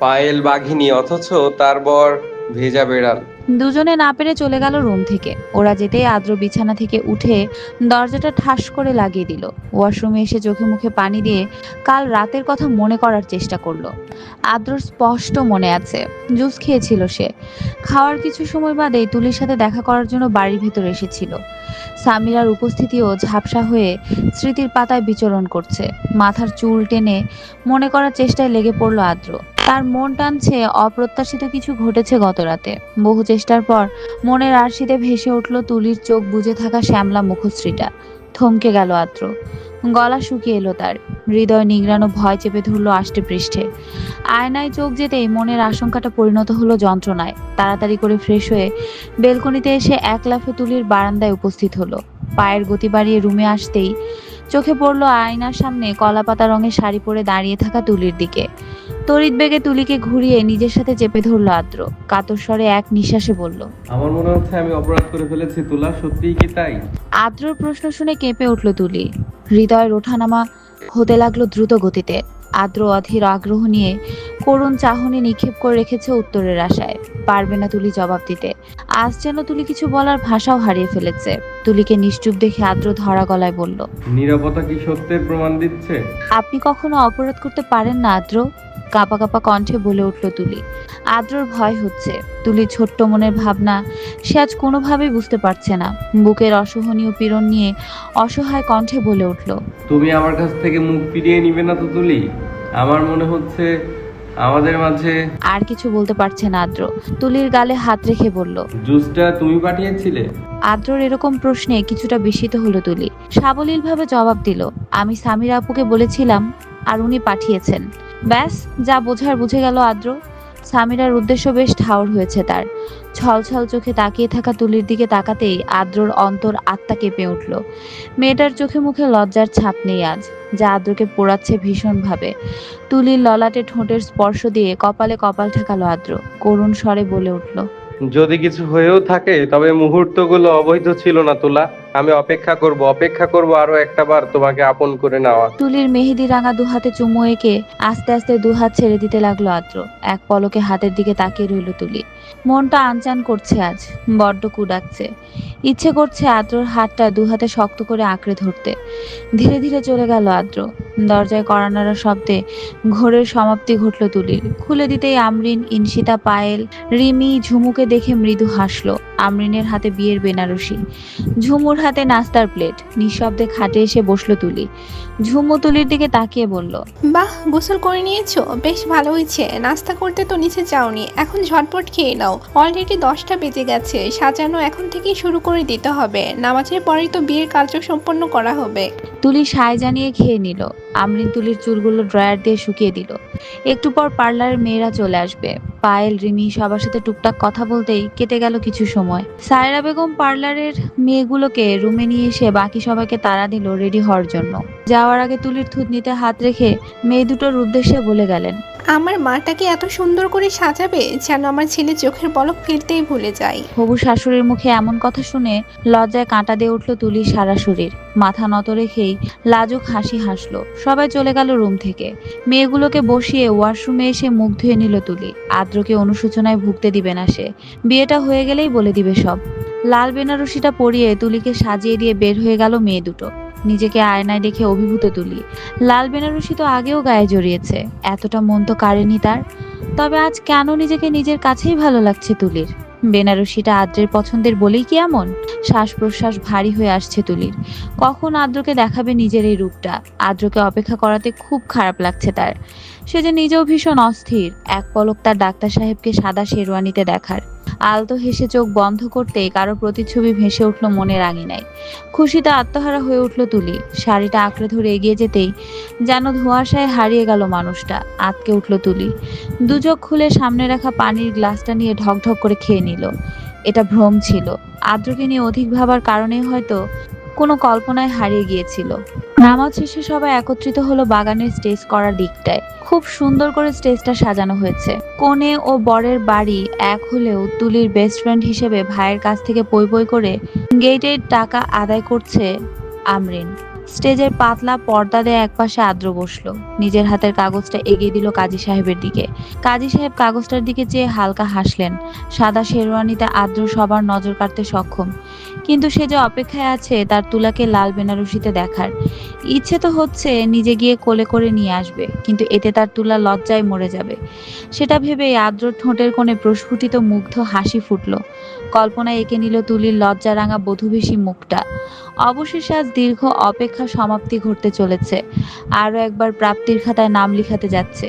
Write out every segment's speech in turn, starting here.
পায়েল বাঘিনী, অথচ তার বর ভেজা বেড়াল। দুজনে না পেরে চলে গেল রুম থেকে। ওরা যেতেই আদ্র বিছানা থেকে উঠে দরজাটা ঠাস করে লাগিয়ে দিল। ওয়াশরুমে এসে চোখে মুখে পানি দিয়ে কাল রাতের কথা মনে করার চেষ্টা করল। আদ্রর স্পষ্ট মনে আছে, জুস খেয়েছিল সে। খাওয়ার কিছু সময় বাদে তুলির সাথে দেখা করার জন্য বাড়ির ভিতরে এসেছিল। সামিরার উপস্থিতিও ঝাপসা হয়ে স্মৃতির পাতায় বিচরণ করছে। মাথার চুল টেনে মনে করার চেষ্টায় লেগে পড়ল আদ্র। তার মন টানছে, অপ্রত্যাশিত কিছু ঘটেছে গত রাতে বহু চেষ্টার পর মনের আরশিতে ভেসে উঠল তুলির চোখ বুজে থাকা শ্যামলা মুখশ্রীটা। থমকে গেল আদ্র গলা শুকিয়ে এলো তার। হৃদয় নিংড়ানো ভয় চেপে ধরল আষ্টে পৃষ্ঠে। আয়নায় চোখ যেতেই মনের আশঙ্কাটা পরিণত হলো যন্ত্রণায়। তাড়াতাড়ি করে ফ্রেশ হয়ে বেলকনিতে এসে এক লাফে তুলির বারান্দায় উপস্থিত হলো। পায়ের গতি বাড়িয়ে রুমে আসতেই চোখে পড়ল আয়নার সামনে কলাপাতা রঙের শাড়ি পরে দাঁড়িয়ে থাকা তুলির দিকে। তড়িৎ বেগে তুলিকে ঘুরিয়ে নিজের সাথে চেপে ধরলো আদ্র। কাতর স্বরে এক নিঃশ্বাসে বলল আমার মনে হচ্ছে আমি অপরাধ করে ফেলেছি তুলা। সত্যিই কি তাই? আদ্রর প্রশ্ন শুনে কেঁপে উঠল তুলি। হৃদয়ের ওঠানামা হতে লাগল দ্রুত গতিতে। আদ্র অধীর আগ্রহ নিয়ে করুণ চাহনি নিক্ষেপ করে রেখেছে উত্তরের আশায়। পারবে না তুলি জবাব দিতে। আজ যেন তুলি কিছু বলার ভাষাও হারিয়ে ফেলেছে। তুলিকে নিশ্চুপ দেখে আদ্র ধরা গলায় বলল নিরাপত্তা কি সত্যের প্রমাণ দিচ্ছে? আপনি কখনো অপরাধ করতে পারেন না আদ্র কাঁপা কাঁপা কণ্ঠে বলে উঠল তুলি। আদ্রর ভয় হচ্ছে। তুলি ছোট্ট মনের ভাবনা সে আজ কোনোভাবেই বুঝতে পারছে না। বুকের অসহনীয় পীড়ন নিয়ে অসহায় কণ্ঠে বলে উঠল তুমি আমার কাছ থেকে মুখ ফিরিয়ে নিবে না তো তুলি? আমার মনে হচ্ছে আমাদের মাঝে আর কিছু বলতে পারছে না আদ্র। তুলির গালে হাত রেখে বলল জুসটা তুমি পাঠিয়েছিলে? আদ্রর এরকম প্রশ্নে কিছুটা বিস্মিত হলো তুলি। সাবলীলভাবে জবাব দিল আমি সামির আপুকে বলেছিলাম আর উনি পাঠিয়েছেন। ব্যাস যা বোঝার বুঝে গেল আদ্র। সামিরার উদ্দেশ্য বেশ ঠাউর হয়েছে তার। ছলছল চোখে তাকিয়ে থাকা তুলির দিকে তাকাতেই আদ্রর অন্তর আত্মা কেঁপে উঠল। মেয়েটার চোখে মুখে লজ্জার ছাপ নেই আজ, যা আদ্রকে পোড়াচ্ছে ভীষণভাবে। তুলির ললাটে ঠোঁটের স্পর্শ দিয়ে কপালে কপাল ঠেকালো আদ্র। করুণ স্বরে বলে উঠল যদি কিছু হয়েও থাকে, তবে মুহূর্তগুলো অবৈধ ছিল না, তুলা। আমি অপেক্ষা করব অপেক্ষা করব আরও একটা বার তোমাকে আপন করে নেওয়া তুলির মেহেদি রাঙা দুহাতে চুমু এঁকে আস্তে আস্তে দুহাত ছেড়ে দিতে লাগল আদ্র। এক পলকে হাতের দিকে তাকিয়ে রইল তুলি। মনটা আনচান করছে আজ, বড্ড কুডাকছে। ইচ্ছে করছে আদ্রর হাতটা দুহাতে শক্ত করে আঁকড়ে ধরতে। ধীরে ধীরে চলে গেল আদ্র। দরজায় করানারা শব্দে ঘোরের সমাপ্তি ঘটল তুলির। খুলে দিতেই আমরিন, ইনশিতা, পায়েল, রিমি ঝুমুকে দেখে মৃদু হাসলো। আমরিনের হাতে বিয়ের বেনারসি। ঝুমুর হাতে নাস্তার প্লেট। নিঃশব্দে খাটে এসে বসল তুলি। ঝুমু তুলির দিকে তাকিয়ে বলল, বাহ, গোসল করে নিয়েছো? বেশ ভালো হয়েছে। নাস্তা করতে তো নিচে যাওনি। এখন ঝটপট খেয়ে নাও। অলরেডি দশটা বেজে গেছে। সাজানো এখন থেকেই শুরু করে দিতে হবে। নামাজের পরেই তো বিয়ের কার্য সম্পন্ন করা হবে। তুলি সায় জানিয়ে খেয়ে নিল। আমরিন তুলির চুলগুলো ড্রায়ার দিয়ে শুকিয়ে দিল। একটু পর পার্লারের মেয়েরা চলে আসবে। পায়েল, রিমি সবার সাথে টুকটাক কথা বলতেই কেটে গেল কিছু সময়। সায়রা বেগম পার্লারের মেয়েগুলোকে রুমে নিয়ে এসে বাকি সবাইকে তাড়া দিল রেডি হওয়ার জন্য। যাওয়ার আগে তুলির থুতনিতে হাত রেখে মেয়ে দুটোর উদ্দেশ্যে বলে গেলেন আমার মাটাকে এত সুন্দর করে সাজাবে যেন আমার ছেলে চোখের পলক ফেলতেই ভুলে যায় হবু শাশুড়ির মুখে এমন কথা শুনে লজ্জায় কাঁটা দিয়ে উঠল তুলির সারা শরীর। মাথা নত রেখেই লাজুক হাসি হাসলো। সবাই চলে গেল রুম থেকে। মেয়েগুলোকে বসিয়ে ওয়াশরুমে এসে মুখ ধুয়ে নিল তুলি। আদ্রকে অনুশোচনায় ভুগতে দিবে না সে। বিয়েটা হয়ে গেলেই বলে দিবে সব। লাল বেনারসিটা পরিয়ে তুলিকে সাজিয়ে দিয়ে বের হয়ে গেল মেয়ে দুটো। নিজেকে আয়নায় দেখে অভিভূত তুলি। লাল বেনারসি তো আগেও গায়ে জড়িয়েছে, এতটা মন তো কাড়েনি তার। তবে আজ কেন নিজেকে নিজের কাছেই ভালো লাগছে তুলির? বেনারসিটা আদ্রের পছন্দের বলেই কি এমন? শ্বাস প্রশ্বাস ভারী হয়ে আসছে তুলির। কখন আদ্রকে দেখাবে নিজের এই রূপটা? আদ্রকে অপেক্ষা করাতে খুব খারাপ লাগছে তার। সে যে নিজেও ভীষণ অস্থির, এক পলক তার ডাক্তার সাহেবকে সাদা শেরওয়ানিতে দেখার। আলতো হেসে চোখ বন্ধ করতেই কারও প্রতিচ্ছবি ভেসে উঠল মনের আঙিনায়। খুশিতে আত্মহারা হয়ে উঠল তুলি। শাড়িটা আঁকড়ে ধরে এগিয়ে যেতেই যেন ধোঁয়াশায় হারিয়ে গেল মানুষটা, আতকে উঠল তুলি। দুচোখ খুলে সামনে রাখা পানির গ্লাসটা নিয়ে ঢকঢক করে খেয়ে নিল। এটা ভ্রম ছিল। আদ্রকে নিয়ে অধিক ভাবার কারণে হয়তো কোনো কল্পনায় হারিয়ে গিয়েছিল। নামাজ শেষে সবাই একত্রিত হলো বাগানের স্টেজ করার দিকটায়। খুব সুন্দর করে স্টেজটা সাজানো হয়েছে। কোণে ও বরের বাড়ি এক হলেও তুলির বেস্ট ফ্রেন্ড হিসেবে ভাইয়ের কাছ থেকে বই পই করে গেটের টাকা আদায় করছে আমরিন। স্টেজের পাতলা পর্দা দেয়া একপাশে আদ্র বসল। নিজের হাতের কাগজটা এগিয়ে দিল কাজী সাহেবের দিকে। কাজী সাহেব কাগজটার দিকে চেয়ে হালকা হাসলেন। সাদা শেরওয়ানিতে আদ্র সবার নজর কাড়তে সক্ষম। কিন্তু সে যে অপেক্ষায় আছে, তার তুলাকে লাল বেনারসিতে দেখার। ইচ্ছে তো হচ্ছে নিজে গিয়ে কোলে করে নিয়ে আসবে, কিন্তু এতে তার তুলা লজ্জায় মরে যাবে। সেটা ভেবে আদ্র ঠোঁটের কোণে প্রস্ফুটিত মুগ্ধ হাসি ফুটল। কল্পনায় এঁকে নিল তুলির লজ্জা রাঙা বধূবেশী মুখটা। অবশেষে আজ দীর্ঘ অপেক্ষা সমাপ্তি ঘটতে চলেছে। আরও একবার প্রাপ্তির খাতায় নাম লিখাতে যাচ্ছে।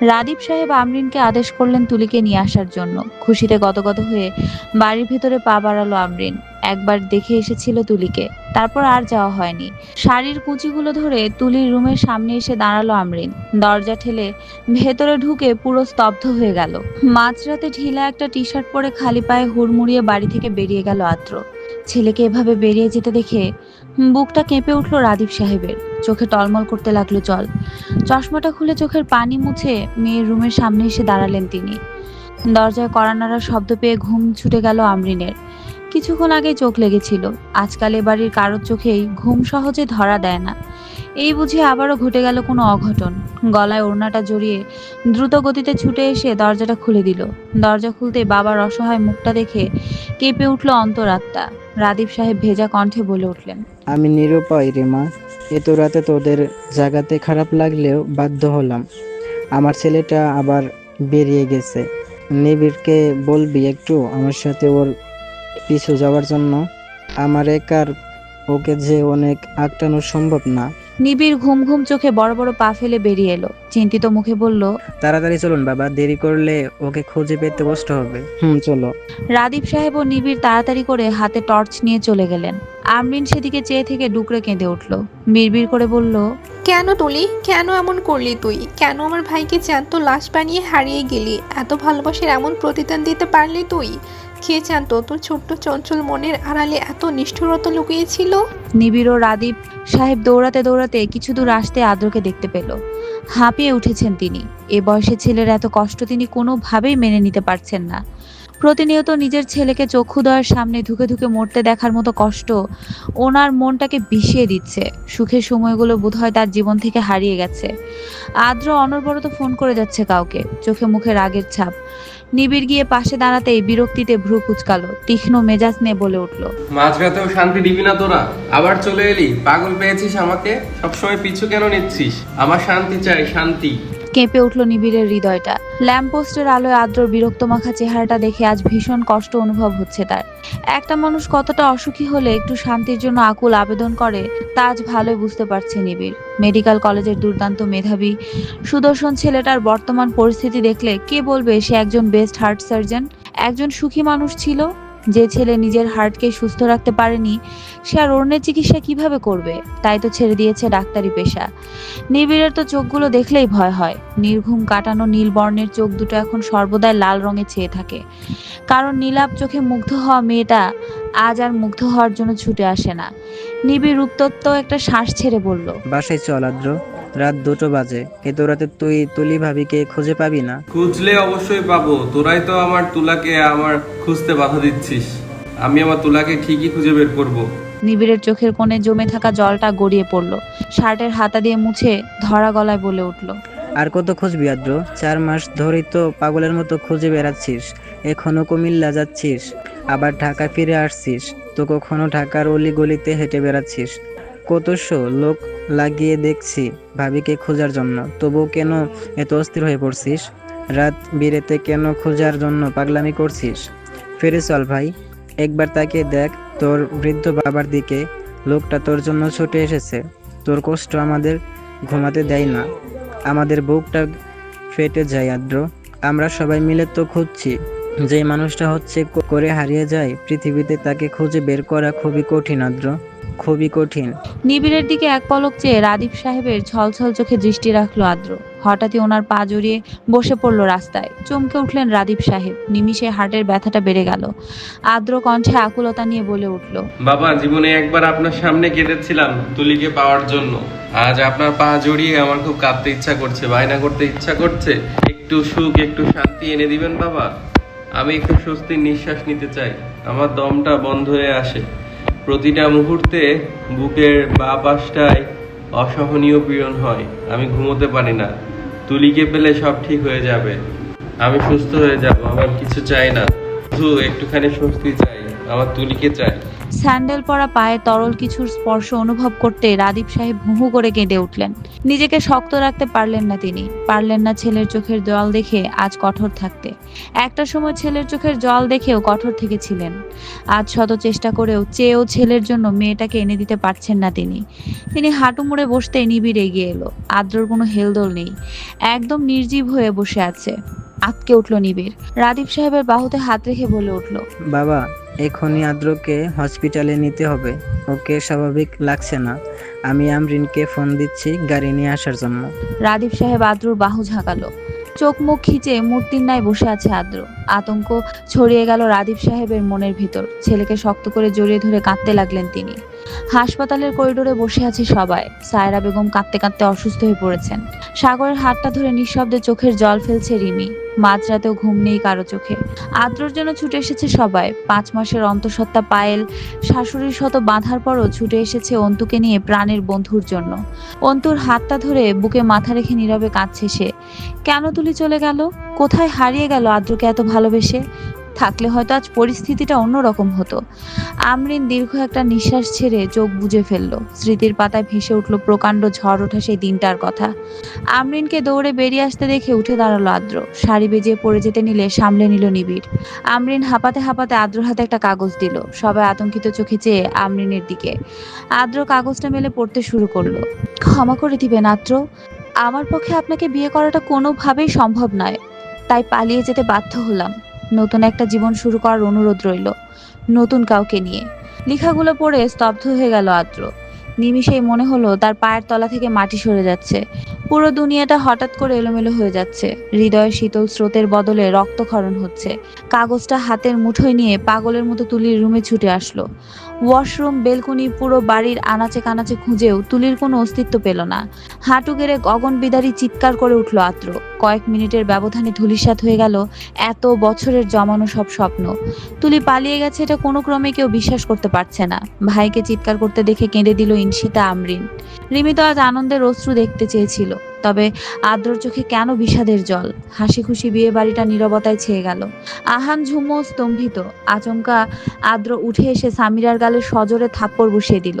রাদীপ সাহেব আমরিনকে আদেশ করলেন তুলিকে নিয়ে আসার জন্য। খুশিতে গদগদ হয়ে বাড়ির ভেতরে পা বাড়ালো আমরিন। একবার দেখে এসেছিল তুলিকে। তারপর আর যাওয়া হয়নি। শাড়ির কুচিগুলো ধরে তুলির রুমের সামনে এসে দাঁড়াল আমরিন। দরজা ঠেলে ভেতরে ঢুকে পুরো স্তব্ধ হয়ে গেল। মাঝরাতে ঢিলা একটা টি শার্ট পরে খালি পায়ে হুড়মুড়িয়ে বাড়ি থেকে বেরিয়ে গেল আদ্র ছেলেকে এভাবে বেরিয়ে যেতে দেখে বুকটা কেঁপে উঠল রাদীপ সাহেবের। চোখে টলমল করতে লাগল জল। চশমাটা খুলে চোখের পানি মুছে মেয়ের রুমের সামনে এসে দাঁড়ালেন তিনি। দরজায় কড়া নাড়ার শব্দ পেয়ে ঘুম ছুটে গেল আমরিনের। কিছুক্ষণ আগে চোখ লেগেছিল। আজকাল এ বাড়ির কারোর চোখেই ঘুম সহজে ধরা দেয় না। এই বুঝে আবারও ঘটে গেল কোনো অঘটন। গলায় ওড়নাটা জড়িয়ে দ্রুত গতিতে ছুটে এসে দরজাটা খুলে দিল। দরজা খুলতে বাবার অসহায় মুখটা দেখে কেঁপে উঠল অন্তরাত্মা। রাদীপ সাহেব ভেজা কণ্ঠে বলে উঠলেন, আমি নিরুপায় রে মা। এত রাতে তোদের জাগাতে খারাপ লাগলেও বাধ্য হলাম। আমার ছেলেটা আবার বেরিয়ে গেছে। নিবিড়কে বলবি একটু আমার সাথে ওর পিছু যাওয়ার জন্য। আমার একার ওকে যে অনেক আটটানো সম্ভব না। নিবিড় ঘুম ঘুম চোখে বড় বড় পা ফেলে বেরিয়ে এলো। চিন্তিত মুখে বলল তাড়াতাড়ি চলুন বাবা দেরি করলে ওকে খুঁজে পেতে কষ্ট হবে। হুম চলো। রাদীপ সাহেব ও নিবিড় তাড়াতাড়ি করে হাতে টর্চ নিয়ে চলে গেলেন। আমরিন সেদিকে চেয়ে থেকে ডুকরে কেঁদে উঠল। বিড়বিড় করে বলল কেন তুলি? কেন এমন করলি তুই? কেন আমার ভাইকে জ্যান্ত লাশ বানিয়ে হারিয়ে গেলি? এত ভালোবাসার এমন প্রতিদান দিতে পারলি তুই? জানতো, তোর ছোট্ট চঞ্চল মনের আড়ালে এত নিষ্ঠুরতা লুকিয়েছিল? নিবিড় রাদীপ সাহেব দৌড়াতে দৌড়াতে কিছু দূর আসতে আদ্রকে দেখতে পেল। হাঁপিয়ে উঠেছেন তিনি। এ বয়সে ছেলের এত কষ্ট তিনি কোনোভাবেই মেনে নিতে পারছেন না। প্রতিনিয়ত নিজের ছেলেকে চক্ষুদয়ের সামনে ধুকে ধুকে মরতে দেখার মতো কষ্ট ওনার মনটাকে বিষিয়ে দিচ্ছে। সুখের সময়গুলো বোধহয় তার জীবন থেকে হারিয়ে গেছে। আদ্র অনর্বরত ফোন করে যাচ্ছে কাউকে। চোখে মুখে রাগের ছাপ। নিবিড় গিয়ে পাশে দাঁড়াতেই বিরক্তিতে ভ্রু কুচকালো, তীক্ষ্ণ মেজাজ নিয়ে বলে উঠল, মাঝরাতেও শান্তি দিবি না তোরা। আবার চলে এলি। পাগল পেয়েছিস আমাকে? সবসময় পিছু কেন নিচ্ছিস? আমার শান্তি চাই, শান্তি। কেঁপে উঠল নিবিড়ের হৃদয়টা। ল্যাম্পপোস্টের আলোয় আদ্র বিরক্ত মাখা চেহারাটা দেখে আজ ভীষণ কষ্ট অনুভব হচ্ছে তার। একটা মানুষ কতটা অসুখী হলে একটু শান্তির জন্য আকুল আবেদন করে, তা আজ ভালোই বুঝতে পারছে নিবিড়। মেডিকেল কলেজের দুর্দান্ত মেধাবী, সুদর্শন ছেলেটার বর্তমান পরিস্থিতি দেখলে কে বলবে সে একজন বেস্ট হার্ট সার্জন? একজন সুখী মানুষ ছিল? যে ছেলে নিজের হার্টকে সুস্থ রাখতে পারেনি, সে আর অন্যের চিকিৎসা কীভাবে করবে? তাই তো ছেড়ে দিয়েছে ডাক্তারি পেশা। নিবিড়ের তো চোখগুলো দেখলেই ভয় হয়। নির্ঘুম কাটানো নীল বর্ণের চোখ দুটো এখন সর্বদাই লাল রঙে চেয়ে থাকে। কারণ নীলাভ চোখে মুগ্ধ হওয়া মেয়েটা আজ আর মুগ্ধ হওয়ার জন্য ছুটে আসে না। নিবিড় উত্তপ্ত একটা শ্বাস ছেড়ে বলল বাসায় চল আদ্র রাত দুটো বাজে এত রাতে তুই তুলি ভাবিকে খুঁজে পাবি না? খুঁজলে অবশ্যই পাবো তোরাই তো আমার তুলাকে আমার খুঁজতে বাধা দিচ্ছিস। আমি আমার তুলাকে ঠিকই খুঁজে বের করব। নিবিড়ের চোখের কোণে জমে থাকা জলটা গড়িয়ে পড়ল শার্টের হাতা দিয়ে মুছে ধরা গলায় বলে উঠল আর কত খুঁজবি আদ্র? চার মাস ধরেই তো পাগলের মতো খুঁজে বেড়াচ্ছিস এখনও কুমিল্লা যাচ্ছিস। আবার ঢাকা ফিরে আসছিস। তো কখনো ঢাকার অলি গলিতে হেঁটে বেড়াচ্ছিস। কতশো লোক লাগিয়ে দেখছি ভাবিকে খোঁজার জন্য। তবু কেন এত অস্থির হয়ে পড়ছিস? রাত বিরেতে কেন খোঁজার জন্য পাগলামি করছিস? ফিরে চল ভাই, একবার তাকে দেখ তোর বৃদ্ধ বাবার দিকে। লোকটা তোর জন্য ছুটে এসেছে। তোর কষ্ট আমাদের ঘুমাতে দেয় না। আমাদের বুকটা ফেটে যায় আদ্র আমরা সবাই মিলে তো খুঁজছি। যে মানুষটা হচ্ছে করে হারিয়ে যায় পৃথিবীতে তাকে খুঁজে বের করা খুবই কঠিন আদ্র। খুবই কঠিন। নিবিড়ের দিকে এক পলক চেয়ে রাদীপ সাহেবের ছলছল চোখে দৃষ্টি রাখল আদ্র। হঠাৎই ওনার পা জড়িয়ে বসে পড়ল রাস্তায়। চমকে উঠলেন রাদীপ সাহেব। নিমিষে হার্টের ব্যথাটা বেড়ে গেল। আদ্র কণ্ঠে আকুলতা নিয়ে বলে উঠল বাবা জীবনে একবার আপনার সামনে কেঁদেছিলাম তুলিকে পাওয়ার জন্য। আজ আপনার পা জড়িয়ে আমার খুব কাঁদতে ইচ্ছা করছে বায়না করতে ইচ্ছা করছে। একটু সুখ একটু শান্তি এনে দিবেন বাবা? আমি একটু স্বস্তির নিঃশ্বাস নিতে চাই। আমার দমটা বন্ধ হয়ে আসে। প্রতিটা মুহূর্তে বুকের বা পাশটায় অসহনীয় পীড়ন হয়। আমি ঘুমোতে পারি না। তুলিকে পেলে সব ঠিক হয়ে যাবে। আমি সুস্থ হয়ে যাব, আমার কিছু চাই না। শুধু একটুখানি স্বস্তি চাই। আমার তুলিকে চাই। স্যান্ডেল পরা পায়ে তরল কিছুর স্পর্শ অনুভব করতে রাদীপ সাহেব হুহু করে কেঁদে উঠলেন। নিজেকে শক্ত রাখতে পারলেন না তিনি। পারলেন না ছেলের চোখের জল দেখে আজ কঠোর থাকতে। একটা সময় ছেলের চোখের জল দেখেও কঠোর থেকেছিলেন। আজ শত চেষ্টা করেও চেয়েও ছেলের জন্য মেয়েটাকে এনে দিতে পারছেন না তিনি। তিনি হাঁটু মুড়ে বসতে নিবিড় এগিয়ে এলো। আদ্রর কোনো হেলদোল নেই। একদম নির্জীব হয়ে বসে আছে। আটকে উঠল নিবিড়। রাদীপ সাহেবের বাহুতে হাত রেখে বলে উঠল, বাবা এখনই আদ্রকে হসপিটালে নিতে হবে। ওকে স্বাভাবিক লাগছে না। আমি আমরিনকে ফোন দিচ্ছি গাড়ি নিয়ে আসার জন্য। রাদীপ সাহেব আদ্রুর বাহু ঝাঁকালো। চোখ মুখ খিচে মূর্তির ন্যায় বসে আছে আদ্র। আতঙ্ক ছড়িয়ে গেল রাদীপ সাহেবের মনের ভিতর। ছেলেকে শক্ত করে জড়িয়ে ধরে কাঁদতে লাগলেন তিনি। হাসপাতালের করিডোরে বসে আছে সবাই। সায়রা বেগম কাঁদতে কাঁদতে অসুস্থ হয়ে পড়েছেন। সাগরের হাতটা ধরে নিঃশব্দে চোখের জল ফেলছে রিমি। মাঝরাতেও ঘুম নেই কারও চোখে। আদ্রর জন্য ছুটে এসেছে সবাই। পাঁচ মাসের অন্তঃসত্ত্বা পায়েল, শাশুড়ির শত বাঁধার পরও ছুটে এসেছে অন্তুকে নিয়ে প্রাণের বন্ধুর জন্য। অন্তুর হাতটা ধরে বুকে মাথা রেখে নীরবে কাঁদছে সে। কেন তুলি চলে গেল? কোথায় হারিয়ে গেল আদ্রকে এত ভালোবেসে? থাকলে হয়তো আজ পরিস্থিতিটা অন্যরকম হতো। আমরিন দীর্ঘ একটা নিঃশ্বাস ছেড়ে চোখ বুজে ফেলল। স্মৃতির পাতায় ভেসে উঠল প্রকাণ্ড ঝড় ওঠা সেই দিনটার কথা। আমরিনকে দৌড়ে বেরিয়ে আসতে দেখে উঠে দাঁড়াল আদ্র। শাড়ি বেজে পড়ে যেতে নিলে সামলে নিল নিবিড়। আমরিন হাঁপাতে হাঁপাতে আদ্র হাতে একটা কাগজ দিল। সবাই আতঙ্কিত চোখে চেয়ে আমরিনের দিকে। আদ্র কাগজটা মেলে পড়তে শুরু করল। ক্ষমা করে দিবেন আদ্র। আমার পক্ষে আপনাকে বিয়ে করাটা কোনোভাবেই সম্ভব নয়। তাই পালিয়ে যেতে বাধ্য হলাম। নতুন একটা জীবন শুরু করার অনুরোধ রইল, নতুন কাউকে নিয়ে। লেখাগুলো পড়ে স্তব্ধ হয়ে গেল আদ্র। নিমিষেই মনে হলো তার পায়ের তলা থেকে মাটি সরে যাচ্ছে। পুরো দুনিয়াটা হঠাৎ করে এলোমেলো হয়ে যাচ্ছে। হৃদয়ে শীতল স্রোতের বদলে রক্তক্ষরণ হচ্ছে। কাগজটা হাতের মুঠোয় নিয়ে পাগলের মতো তুলির রুমে ছুটে আসলো। ওয়াশরুম, বেলকুনি, পুরো বাড়ির আনাচে কানাচে খুঁজেও তুলির কোনো অস্তিত্ব পেল না। হাঁটু গেড়ে গগন বিদারী চিৎকার করে উঠল আত্র কয়েক মিনিটের ব্যবধানে ধুলিসাৎ হয়ে গেল এত বছরের জমানো সব স্বপ্ন। তুলি পালিয়ে গেছে এটা কোনো ক্রমে কেউ বিশ্বাস করতে পারছে না। ভাইকে চিৎকার করতে দেখে কেঁদে দিল ইনশিতা আমরিন। রিমি তো আজ আনন্দের অশ্রু দেখতে চেয়েছিল, তবে আদ্রর চোখে কেন বিষাদের জল? হাসি খুশি বিয়ে বাড়িটা নীরবতায় ছেয়ে গেল। আহান ঝুমো স্তম্ভিত, আচমকা আদ্র উঠে এসে সামিরার গালে সজোরে থাপ্পড় বসিয়ে দিল।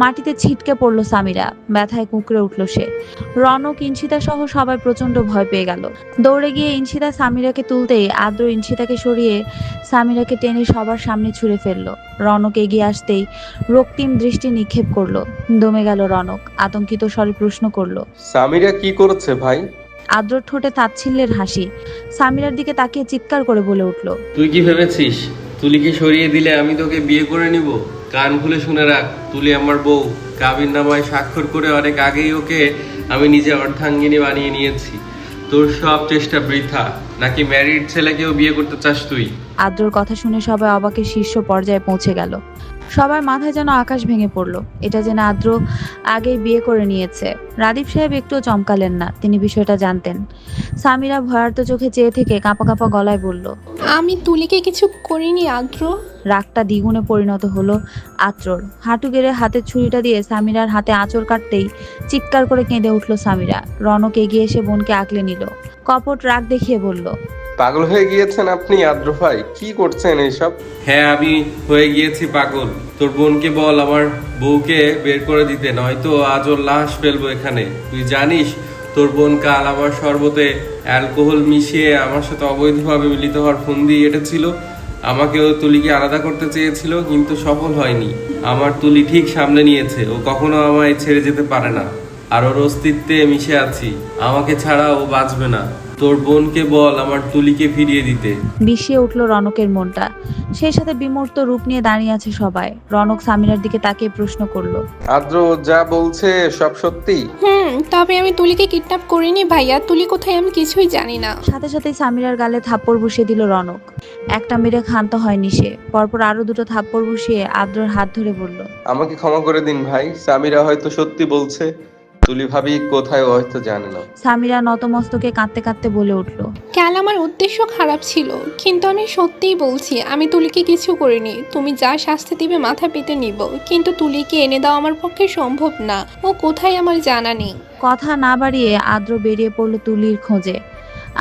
মাটিতে ছিটকে পড়ল সামিরা, ব্যথায় কুঁকড়ে উঠল সে। রনক ইনশিতা সহ সবাই প্রচণ্ড ভয় পেয়ে গেল। দৌড়ে গিয়ে ইনশিতা সামিরাকে তুলতেই আদ্র ইনশিতাকে সরিয়ে সামিরাকে টেনে সবার সামনে ছুঁড়ে ফেলল। রনক এগিয়ে আসতেই রক্তিম দৃষ্টি নিক্ষেপ করল। দমে গেল রনক আতঙ্কিত স্বরে প্রশ্ন করল সামিরা কি করেছে ভাই? আদ্রর ঠোঁটে তাচ্ছিল্যের হাসি সামিরার দিকে তাকিয়ে চিৎকার করে বলে উঠল তুই কি ভেবেছিস? তুলিকে সরিয়ে দিলে আমি তোকে বিয়ে করে নিব? কান খুলে শুনে রাখ তুলি আমার বউ। কাবির নামায় স্বাক্ষর করে অনেক আগেই ওকে আমি নিজে অর্ধাঙ্গিনী বানিয়ে নিয়েছি। তোর সব চেষ্টা বৃথা। নাকি ম্যারিড ছেলেকেও বিয়ে করতে চাস তুই? আদ্রর কথা শুনে সবাই অবাকের শীর্ষ পর্যায়ে পৌঁছে গেল। সবার মাথায় যেন আকাশ ভেঙে পড়ল। এটা যেন আদ্র আগেই বিয়ে করে নিয়েছে। রাদীপ সাহেব একটুও চমকালেন না। তিনি বিষয়টা জানতেন। সামিরা ভয়ার্ত চোখে চেয়ে থেকে কাঁপা কাঁপা গলায় বলল আমি তুলিকে কিছু করিনি আদ্র। রাগটা দ্বিগুণে পরিণত হলো আত্রর হাঁটু গেড়ে হাতের ছুরিটা দিয়ে সামিরার হাতে আঁচড় কাটতেই চিৎকার করে কেঁদে উঠল সামিরা। রনক এগিয়ে এসে বোনকে আঁকলে নিল। কপট রাগ দেখিয়ে বলল পাগল হয়ে গিয়েছেন আপনি আদ্র ভাই? কি করছেন এইসব? হ্যাঁ আমি হয়ে গিয়েছি পাগল। তোর বোনকে বল, আমার বউকে বের করে দিতে, নয়তো আজ ওর লাশ ফেলব এখানে। তুই জানিস, তোর বোন কাল আমার শরবতে অ্যালকোহল মিশিয়ে আমার সাথে অবৈধভাবে মিলিত হওয়ার ফন্দি এঁটেছিল আমাকে ও তুলিকে আলাদা করতে চেয়েছিল, কিন্তু সফল হয়নি। আমার তুলি ঠিক সামনে নিয়েছে, ও কখনো আমায় ছেড়ে যেতে পারে না। আর ওর অস্তিত্বে মিশে আছি। আমাকে ছাড়া ও বাঁচবে না। তোর বোনকে বল আমার তুলিকে ফিরিয়ে দিতে। বিষিয়ে উঠল রনকের মনটা। সেই সাথে বিমূর্ত রূপ নিয়ে দাঁড়িয়ে আছে সবাই। রনক সামিরার দিকে তাকিয়ে প্রশ্ন করল। আদ্র যা বলছে সব সত্যি? হুম তবে আমি তুলিকে কিডন্যাপ করিনি ভাইয়া। তুলি কোথায় আমি কিছুই জানি না। সাথে সাথে সামিরার গালে থাপ্পড় বসিয়ে দিল রনক। একটা মেরে ক্ষান্ত হয়নি সে। পরপর আরও দুটো থাপ্পড় বসিয়ে আদ্রর হাত ধরে বলল আমাকে ক্ষমা করে দিন ভাই। সামিরা হয়তো সত্যি বলছে। তুলি ভাবি কোথায় ও হয়তো জানে না। সামিরা নতমস্তকে কাঁদতে কাঁদতে বলে উঠল। কাল আমার উদ্দেশ্য খারাপ ছিল কিন্তু আমি সত্যিই বলছি আমি তুলিকে কিছু করিনি। তুমি যা শাস্তি দিবে মাথা পেতে নিব কিন্তু তুলিকে এনে দাও আমার পক্ষে সম্ভব না। ও কোথায় আমার জানা নেই। কথা না বাড়িয়ে আদ্র বেরিয়ে পড়ল তুলির খোঁজে।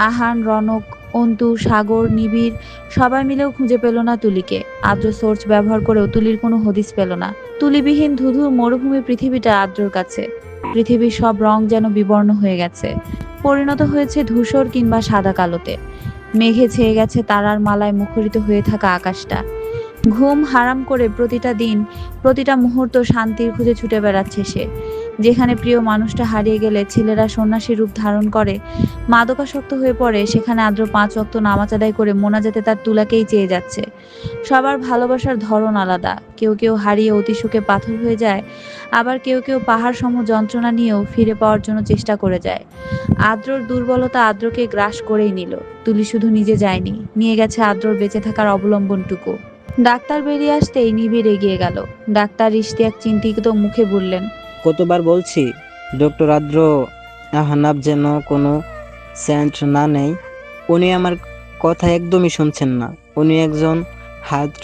আহান রনক অন্তু, সাগর, নিবিড়, সবাই মিলেও খুঁজে পেল না তুলিকে। আদ্র সোর্স ব্যবহার করেও তুলির কোনো হদিস পেল না। তুলিবিহীন ধুধু মরুভূমি পৃথিবীটা আদ্রর কাছে। পৃথিবীর সব রং যেন বিবর্ণ হয়ে গেছে। পরিণত হয়েছে ধূসর কিংবা সাদা কালোতে। মেঘে ছেয়ে গেছে তারার মালায় মুখরিত হয়ে থাকা আকাশটা। ঘুম হারাম করে প্রতিটা দিন, প্রতিটা মুহূর্ত শান্তির খুঁজে ছুটে বেড়াচ্ছে সে। যেখানে প্রিয় মানুষটা হারিয়ে গেলে ছেলেরা সন্ন্যাসী রূপ ধারণ করে, মাদকাসক্ত হয়ে পড়ে, সেখানে আদ্র পাঁচ অক্ত নামাজ আদায় করে মোনাজাতে তার তুলাকেই চেয়ে যাচ্ছে। সবার ভালোবাসার ধরন আলাদা। কেউ কেউ হারিয়ে অতি সুখে পাথর হয়ে যায়, আবার কেউ কেউ পাহাড় সম যন্ত্রণা নিয়েও ফিরে পাওয়ার জন্য চেষ্টা করে যায়। আদ্রর দুর্বলতা আদ্রকে গ্রাস করেই নিল। তুলি শুধু নিজে যায়নি, নিয়ে গেছে আদ্রর বেঁচে থাকার অবলম্বনটুকু। ডাক্তার বেরিয়ে আসতেই নিবিড় এগিয়ে গেল। ডাক্তার ইশতিয়াক চিন্তিত মুখে বললেন কতবার বলছি, ডক্টর আদ্র আহনাব যেন কোনো সেন্ট না নেই। উনি আমার কথা একদমই শুনছেন না। উনি একজন হার্ট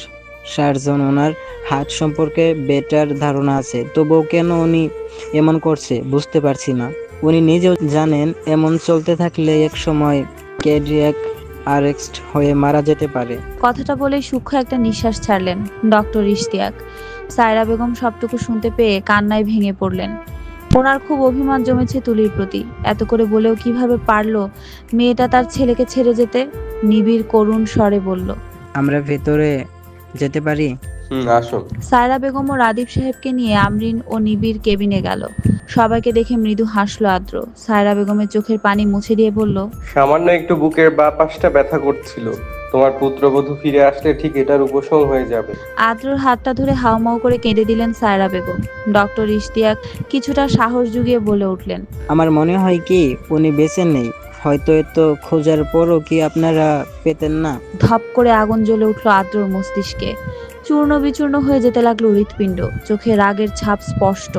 সার্জন, ওনার হার্ট সম্পর্কে বেটার ধারণা আছে। তবুও কেন উনি এমন করছে, বুঝতে পারছি না। উনি নিজেও জানেন, এমন চলতে থাকলে এক সময় ক্যাডিয়াক আরেস্ট হয়ে মারা যেতে পারে। কথাটা বলে সূক্ষ্ম একটা নিঃশ্বাস ছাড়লেন ডক্টর ইশতিয়াক। সায়রা বেগম সবটুকু শুনতে পেয়ে কান্নায় ভেঙে পড়লেন। ওনার খুব অভিমান জমেছে তুলির প্রতি। এত করে বলেও কীভাবে পারল মেয়েটা তার ছেলেকে ছেড়ে যেতে? নিবিড় করুণ স্বরে বলল। আমরা ভেতরে যেতে পারি? হুম সায়রা বেগম ও রাদীপ সাহেবকে নিয়ে আমরিন ও নিবিড় কেবিনে গেল। সবাইকে দেখে মৃদু হাসলো আদ্র। সায়রা বেগমের চোখের পানি মুছে দিয়ে বলল সামান্য একটু বুকের বা পাশটা ব্যথা করছিল। তোমার পুত্রবধূ ফিরে আসলে ঠিক এটার উপশম হয়ে যাবে। আদ্রর হাতটা ধরে হাউমাউ করে কেঁদে দিলেন সায়রা বেগম। ডক্টর ইশতিয়াক কিছুটা সাহস জুগিয়ে বলে উঠলেন আমার মনে হয় কি উনি বেঁচে নেই হয়তো এত খোঁজার পরও কি আপনারা পেতেন না? ধপ করে আগুন জ্বলে উঠল আদ্রর মস্তিষ্কে। চূর্ণ বিচূর্ণ হয়ে যেতে লাগল হৃৎপিণ্ড চোখে রাগের ছাপ স্পষ্ট।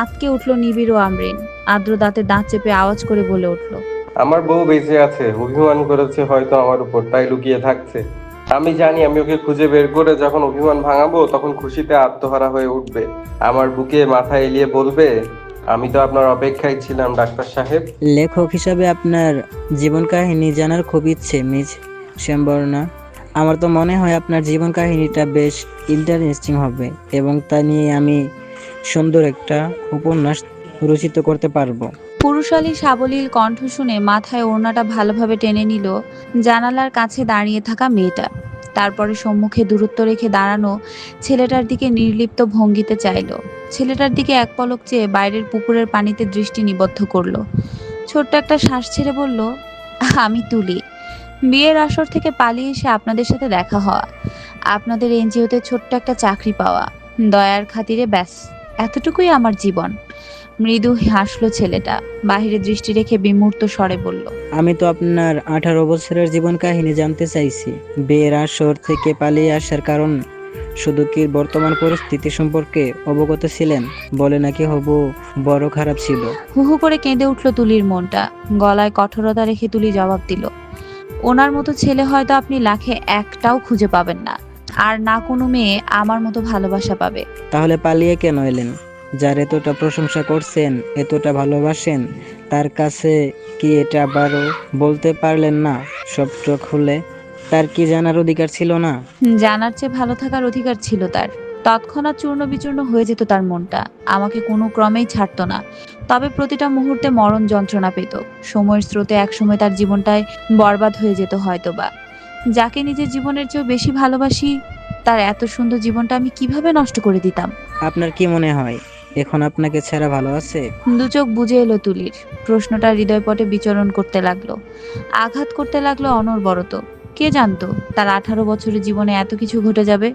আতকে উঠল নিবিড় ও আমরিন আদ্র দাঁতে দাঁত চেপে আওয়াজ করে বলে উঠল আমার বউ বেঁচে আছে, অভিমান করেছে, হয়তো আমার উপর তাই লুকিয়ে থাকছে। আমি জানি আমি ওকে খুঁজে বের করে যখন অভিমান ভাঙাবো, তখন খুশিতে আত্মহারা হয়ে উঠবে। আমার বুকে মাথা এলিয়ে বলবে, আমি তো আপনার অপেক্ষায় ছিলাম, ডাক্তার সাহেব। লেখক হিসাবে আপনার জীবন কাহিনী জানার খুব ইচ্ছে, মিস শ্যামবর্ণা। আমার তো মনে হয় আপনার জীবন কাহিনীটা বেশ ইন্টারেস্টিং হবে এবং তা নিয়ে আমি সুন্দর একটা উপন্যাস রচিত করতে পারব। পুরুষালী সাবলীল কণ্ঠ শুনে মাথায় ওড়নাটা ভালোভাবে টেনে নিল, জানালার কাছে দাঁড়িয়ে থাকা মেয়েটা। তারপরে সম্মুখে দূরত্ব রেখে দাঁড়ানো ছেলেটার দিকে নির্লিপ্ত ভঙ্গিতে চাইলো। ছেলেটার দিকে এক পলক চেয়ে বাইরের পুকুরের পানিতে দৃষ্টি নিবদ্ধ করল। ছোট্ট একটা শ্বাস ছেড়ে বলল, আমি তুলি। বিয়ের আসর থেকে পালিয়ে এসে আপনাদের সাথে দেখা হওয়া। আপনাদের এনজিওতে ছোট্ট একটা চাকরি পাওয়া। দয়ার খাতিরে ব্যাস। এতটুকুই আমার জীবন। মৃদু হাসলো ছেলেটা। বাহিরে দৃষ্টি রেখে বিমূর্ত স্বরে বলল আমি তো আপনার আঠারো বছরের জীবন কাহিনী জানতে চাইছি। বিয়ের আসর থেকে পালিয়ে আসার কারণ শুধু কি বর্তমান পরিস্থিতি সম্পর্কে অবগত ছিলেন? বলে নাকি হবু বড় খারাপ ছিল। হু হু করে কেঁদে উঠল তুলির মনটা। গলায় কঠোরতা রেখে তুলি জবাব দিল ওনার মতো ছেলে হয়তো আপনি লাখে একটাও খুঁজে পাবেন না। আর না কোনো মেয়ে আমার মতো ভালোবাসা পাবে। তাহলে পালিয়ে কেন এলেন? যার এতটা প্রশংসা করছেন এতটা ভালোবাসেন তার কাছে কি এটা আবারও বলতে পারলেন না? সবটা খুলে তার কি জানার অধিকার ছিল না? জানার চেয়ে ভালো থাকার অধিকার ছিল তার। তৎক্ষণাৎ চূর্ণ বিচূর্ণ হয়ে যেত তার মনটা। আমাকে কোনো ক্রমেই ছাড়তো না। তবে প্রতিটা মুহূর্তে মরণ যন্ত্রণা পেত। সময়ের স্রোতে একসময় তার জীবনটাই বরবাদ হয়ে যেত হয়তোবা। যাকে নিজের জীবনের চেয়েও বেশি ভালোবাসি তার এত সুন্দর জীবনটা আমি কীভাবে নষ্ট করে দিতাম? আপনার কি মনে হয়? এখন আপনাকে ছাড়া ভালো আছে? দু চোখ বুঝে এলো তুলির। প্রশ্নটা হৃদয়পটে বিচরণ করতে লাগল। আঘাত করতে লাগল অনর্বরত। কে জানতো তার আঠারো বছরের জীবনে এত কিছু ঘটে যাবে?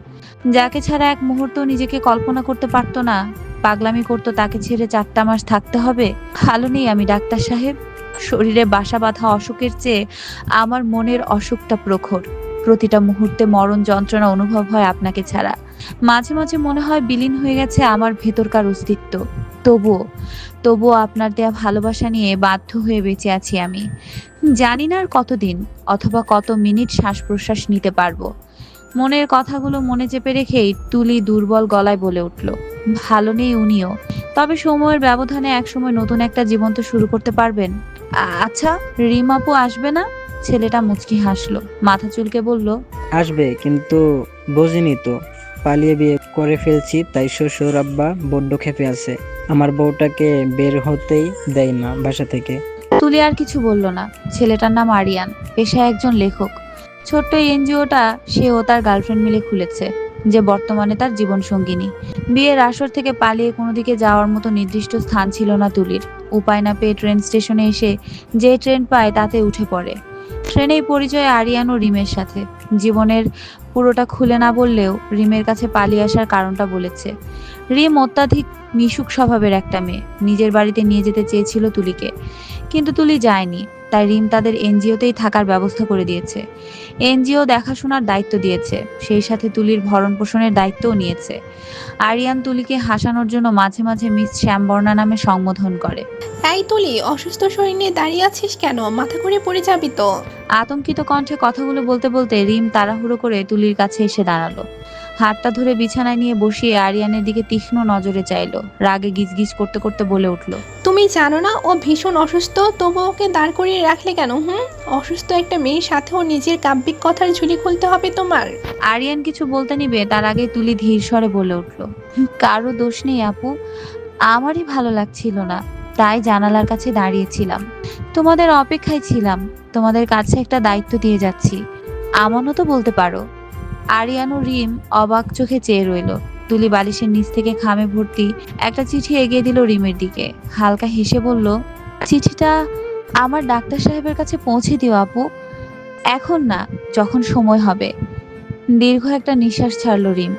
যাকে ছাড়া এক মুহূর্ত নিজেকে কল্পনা করতে পারতো না। পাগলামি করতো তাকে ছেড়ে চারটা মাস থাকতে হবে? ভালো নেই আমি ডাক্তার সাহেব। শরীরে বাসা বাঁধা অসুখের চেয়ে আমার মনের অসুখটা প্রখর। প্রতিটা মুহূর্তে মরণ যন্ত্রণা অনুভব হয় আপনাকে ছাড়া। মাঝে মাঝে মনে হয় বিলীন হয়ে গেছে আমার ভেতরকার অস্তিত্ব। তবুও তবুও আপনার দেয়া ভালোবাসা নিয়ে বাধ্য হয়ে বেঁচে আছি আমি। জানি না আর কতদিন অথবা কত মিনিট শ্বাস প্রশ্বাস নিতে পারব। মনের কথাগুলো মনে চেপে রেখেই তুলি দুর্বল গলায় বলে উঠল, ভালো নেই উনিও। তবে সময়ের ব্যবধানে একসময় নতুন একটা জীবন তো শুরু করতে পারবেন? আচ্ছা রিমাপু আসবে না? ছেলেটা মুচকি হাসলো, মাথা চুলকে বলল, আসবে, কিন্তু বোঝেনি তো। পালিয়ে বিয়ে করে ফেলছি, তাই শ্বশুর আব্বা বড্ড খেপে আছে। আমার বউটাকে বের হতেই দেয় না বাসা থেকে। তুলি আর কিছু বলল না। ছেলেটার নাম আরিয়ান, পেশায় একজন লেখক। ছোট্ট এনজিওটা সে ও তার গার্লফ্রেন্ড মিলে খুলেছে, যে বর্তমানে তার জীবন সঙ্গিনী। বিয়ের আসর থেকে পালিয়ে কোনো দিকে যাওয়ার মতো নির্দিষ্ট স্থান ছিল না তুলির। উপায় না পেয়ে ট্রেন স্টেশনে এসে যে ট্রেন পায় তাতে উঠে পড়ে। ট্রেনেই পরিচয় আরিয়ান ও রিমের সাথে। জীবনের পুরোটা খুলে না বললেও রিমের কাছে পালিয়ে আসার কারণটা বলেছে। রিম অত্যাধিক মিশুক স্বভাবের একটা মেয়ে। নিজের বাড়িতে নিয়ে যেতে চেয়েছিল তুলিকে। কিন্তু তুলি যায়নি তাই রিম তাদের এনজিওতেই থাকার ব্যবস্থা করে দিয়েছে। এনজিও দেখাশোনার দায়িত্ব দিয়েছে সেই সাথে তুলির ভরণ পোষণের দায়িত্বও নিয়েছে। আরিয়ান তুলিকে হাসানোর জন্য মাঝে মাঝে মিস শ্যামবর্ণা নামে সম্বোধন করে। এই তুলি অসুস্থ শরীর নিয়ে দাঁড়িয়ে আছিস কেন? মাথা ঘুরে পড়ে যাবি তো। আতঙ্কিত কণ্ঠে কথাগুলো বলতে বলতে রিম তাড়াহুড়ো করে তুলির কাছে এসে দাঁড়াল। হাতটা ধরে বিছানায় নিয়ে বসিয়ে আরিয়ানের দিকে তীক্ষ্ণ নজরে চাইলো। রাগে গিজগিজ করতে করতে বলে উঠল। তুমি জানো না ও ভীষণ অসুস্থ তবু ওকে দাঁড় করিয়ে রাখলে কেন হুম? অসুস্থ একটা মেয়ের সাথেও নিজের কাব্যিক কথার ঝুলি খুলতে হবে তোমার। আরিয়ান কিছু বলতে নিবে তার আগে তুলি ধীর স্বরে বলে উঠল। কারও দোষ নেই আপু আমারই ভালো লাগছিল না তাই জানালার কাছে দাঁড়িয়েছিলাম। তোমাদের অপেক্ষায় ছিলাম তোমাদের কাছে একটা দায়িত্ব দিয়ে যাচ্ছি। আমানও তো বলতে পারো আরিয়ান রিম অবাক চোখে চেয়ে রইল। তুলি বালিশের নিচ থেকে খামে ভর্তি একটা চিঠি এগিয়ে দিল রিমের দিকে। হালকা হেসে বলল, চিঠিটা আমার ডাক্তার সাহেবের কাছে পৌঁছে দিও আপু। এখন না, যখন সময় হবে। দীর্ঘ একটা নিঃশ্বাস ছাড়লো রিম।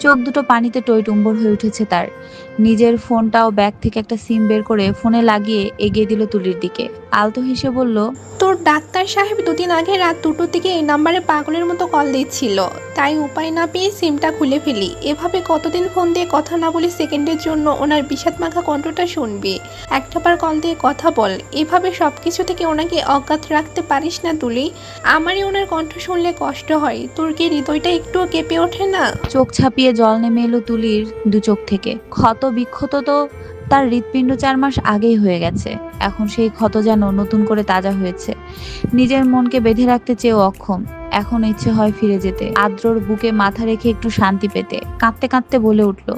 চোখ দুটো পানিতে টইটুম্বর হয়ে উঠেছে তার। নিজের ফোনটাও ব্যাগ থেকে একটা সিম বের করে ফোনে লাগিয়ে এগিয়ে দিল তুলির দিকে। আলতো হেসে বলল তোর ডাক্তার সাহেব দুদিন আগে রাত দুটোর দিকে এই নাম্বারে পাগলের মতো কল দিচ্ছিল। তাই উপায় না পেয়ে সিমটা খুলে ফেলি। এভাবে কতদিন ফোন দিয়ে কথা না বলে সেকেন্ডের জন্য ওনার বিষাদ মাখা কণ্ঠটা শুনবি। একটাবার কল দিয়ে কথা বল। এভাবে সব কিছু থেকে ওনাকে অজ্ঞাত রাখতে পারিস না তুলি। আমারই ওনার কণ্ঠ শুনলে কষ্ট হয়। তোর কি হৃদয়টা একটুও কেঁপে ওঠে না? চোখ ছাপিয়ে জল নেমে এলো তুলির দু চোখ থেকে। ক্ষত বিক্ষত তো তার হৃৎপিণ্ড চার মাস আগেই হয়ে গেছে। এখন সেই ক্ষত যেন নতুন করে তাজা হয়েছে। নিজের মনকে বেঁধে রাখতে চেয়েও অক্ষম। এখন ইচ্ছে হয় ফিরে যেতে। আদ্রর বুকে মাথা রেখে একটু শান্তি পেতে। কাঁদতে কাঁদতে বলে উঠল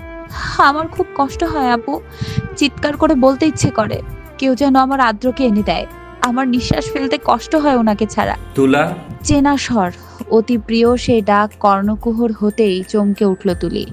আমার খুব কষ্ট হয় আপু। চিৎকার করে বলতে ইচ্ছে করে। কেউ যেন আমার আদ্রকে এনে দেয়। আমার নিঃশ্বাস ফেলতে কষ্ট হয় ওনাকে ছাড়া। তুলা? চেনা স্বর। অতি প্রিয় সেই ডাক কর্ণকুহর হতেই চমকে উঠল তুলি।